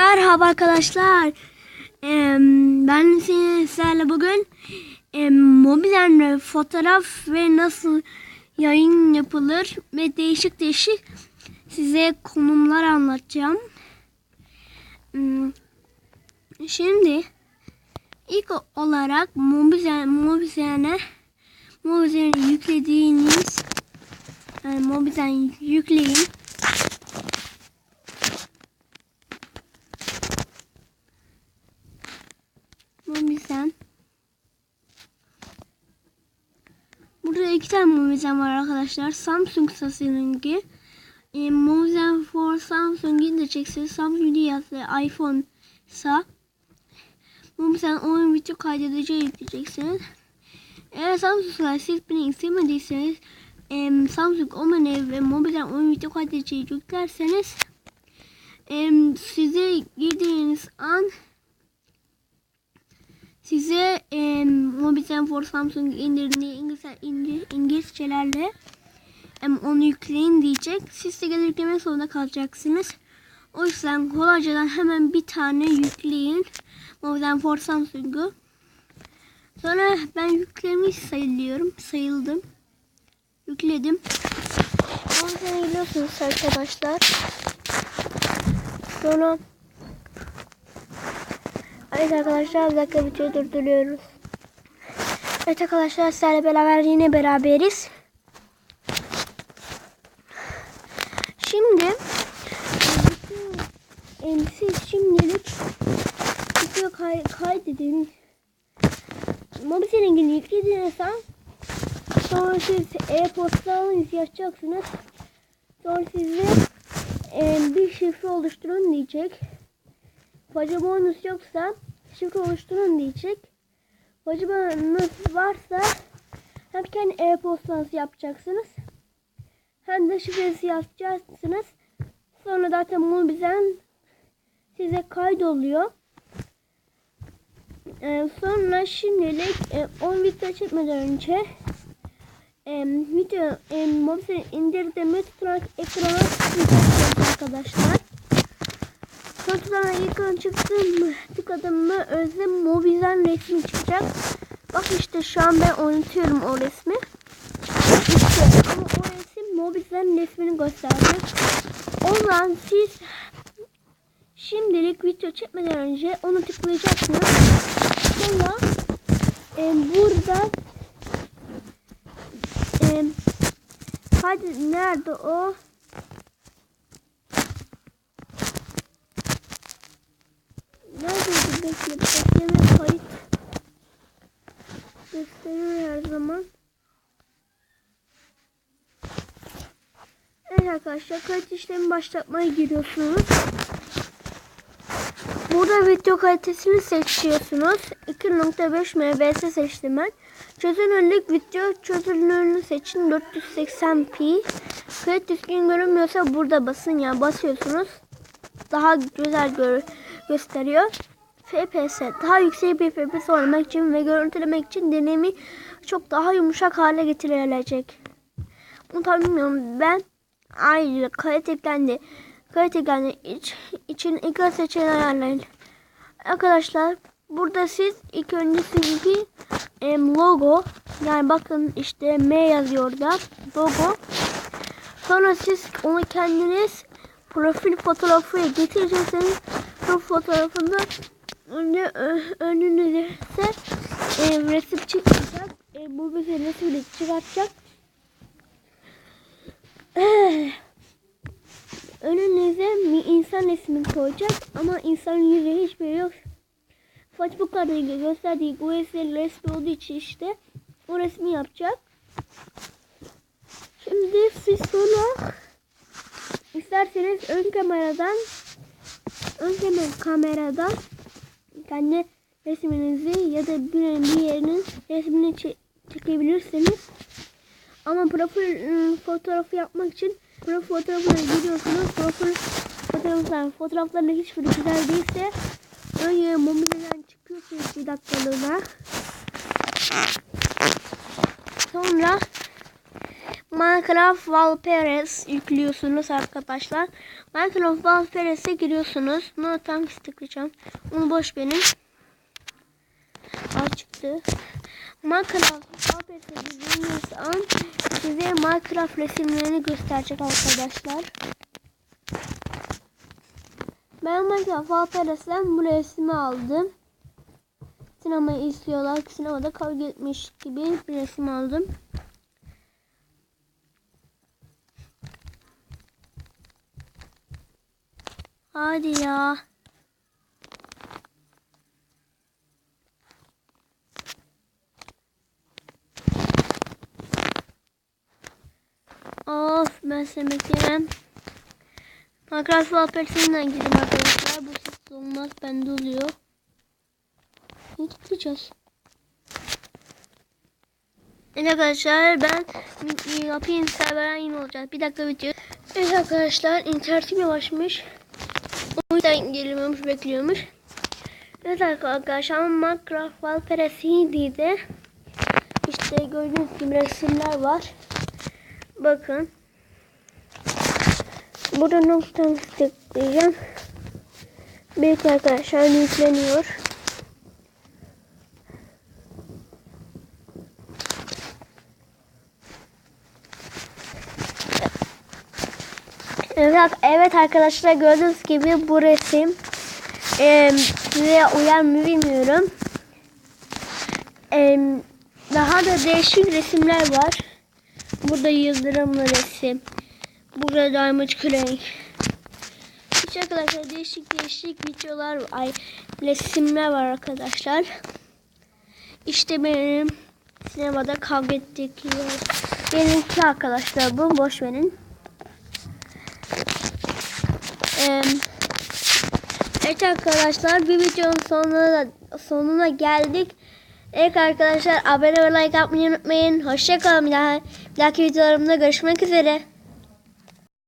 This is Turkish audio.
Merhaba arkadaşlar. Ee, ben sizlerle bugün e, mobilen fotoğraf ve nasıl yayın yapılır ve değişik değişik size konumlar anlatacağım. Şimdi ilk olarak mobizen mobizen'e mobizen'e yüklediğiniz yani mobizen yükleyin. Mobizen. Burada iki tane Mobizen var arkadaşlar. Samsung tasarımı. E, Mobizen for Samsung indireceksiniz. Samsung yazdı iPhone ise Mobizen oyun video kaydedici yükleyeceksiniz. Eğer Samsung'la siz beni istemediyseniz e, Samsung Omni ve Mobizen oyun video kaydediciyi yüklerseniz e, size girdiğiniz an size e, Mobizen for Samsung indirdiği İngilizce, İngiliz, İngilizcelerle e, onu yükleyin diyecek. Siz de yüklemek zorunda kalacaksınız. O yüzden kolaycadan hemen bir tane yükleyin. Mobizen for Samsung'u. Sonra ben yüklemiş sayılıyorum. Sayıldım. Yükledim. Mobizen'e geliyorsunuz arkadaşlar. Sonra Evet arkadaşlar bir dakika videoyu durduruyoruz. Evet arkadaşlar sizlerle beraber yine beraberiz. Şimdi siz şimdilik video kay kaydedin. Mobisenin ilgili yüklediğiniz zaman sonra siz e-postanızı yapacaksınız. Sonra size e, bir şifre oluşturun diyecek. Faca bonus yoksa şifre oluşturun diyecek. Bonus varsa hem kendi e-postanızı yapacaksınız. Hem de şifresi yazacaksınız. Sonra zaten Mobizen size kaydoluyor. Ee, sonra şimdilik e, 10 video çekmeden önce e, video e, Mobizen indirdiğimi tutarak ekrana tıklayacaksınız arkadaşlar. Sonra ekran çıktı mı tıkladım mı Özlem Mobizen resmi çıkacak. Bak işte şu an ben oynatıyorum o resmi. İşte ama o resim Mobizen resmini gösterdi. Ondan siz şimdilik video çekmeden önce onu tıklayacaksınız. Sonra e, burada e, hadi nerede o? Bekle bekleme kayıt gösteriyor her zaman. Evet arkadaşlar kayıt işlemi başlatmaya giriyorsunuz. Burada video kalitesini seçiyorsunuz. 2.5 mbs seçtim ben. Çözünürlük video çözünürlüğünü seçin 480p. Kayıt düzgün görünmüyorsa burada basın ya basıyorsunuz. Daha güzel gör gösteriyor. FPS daha yüksek bir FPS olmak için ve görüntülemek için deneyimi çok daha yumuşak hale getirilecek. Bunu tabi bilmiyorum. Ben ayrı kalite eklendi. Kalite eklendi iç, için ekran seçeneği ayarlayın. Arkadaşlar burada siz ilk önce sizinki em, logo yani bakın işte M yazıyor da logo. Sonra siz onu kendiniz profil fotoğrafı getireceksiniz. Profil fotoğrafında önce önünüze e, resim çıkacak. E, bu bir resmini çıkartacak. Önünüze bir insan resmi koyacak ama insanın yüzü hiçbir yok. Facebook'larda gösterdiği USL resmi olduğu için işte o resmi yapacak. Şimdi siz sonra isterseniz ön kameradan ön kamera kameradan kendi resminizi ya da bir, bir yerinin resmini çe- çekebilirsiniz. Ama profil ıı, fotoğrafı yapmak için profil fotoğrafına giriyorsunuz. Profil fotoğraflar, fotoğrafların hiçbiri güzel değilse önce mobilyadan çıkıyorsunuz bir dakikalığına. Sonra Minecraft Wallpares yüklüyorsunuz arkadaşlar. Minecraft Wallpares'e giriyorsunuz. No tam tıklayacağım. Onu boş verin. Aa çıktı. Minecraft Wallpares'e girdiğiniz an size Minecraft resimlerini gösterecek arkadaşlar. Ben Minecraft Wallpares'ten bu resmi aldım. Sinemayı izliyorlar. Sinemada kavga etmiş gibi bir resim aldım. Hadi ya. Of ben sevmek yemem. Minecraft Wallpaper'sinden girdim arkadaşlar. Bu ses olmaz bende oluyor. Ne tıklayacağız? Evet arkadaşlar ben yapayım serverden yine olacak. Bir dakika bitiyor. Evet arkadaşlar internetim yavaşmış. O yüzden gelmiyormuş bekliyormuş. Evet arkadaşlar Minecraft Wallpaper CD'de işte gördüğünüz gibi resimler var. Bakın. Burada noktamı tıklayacağım. Büyük arkadaşlar yükleniyor. Evet, arkadaşlar gördüğünüz gibi bu resim e, size uyar mı bilmiyorum. E, daha da değişik resimler var. Burada yıldırımlı resim. Burada diamond crank. İşte arkadaşlar değişik değişik videolar ay resimler var arkadaşlar. İşte benim sinemada kavga ettik. Benimki arkadaşlar bu boş verin. Ee, evet arkadaşlar bir videonun sonuna sonuna geldik. Evet arkadaşlar abone ve like yapmayı unutmayın. Hoşçakalın. Bir, daha, bir dahaki videolarımda görüşmek üzere.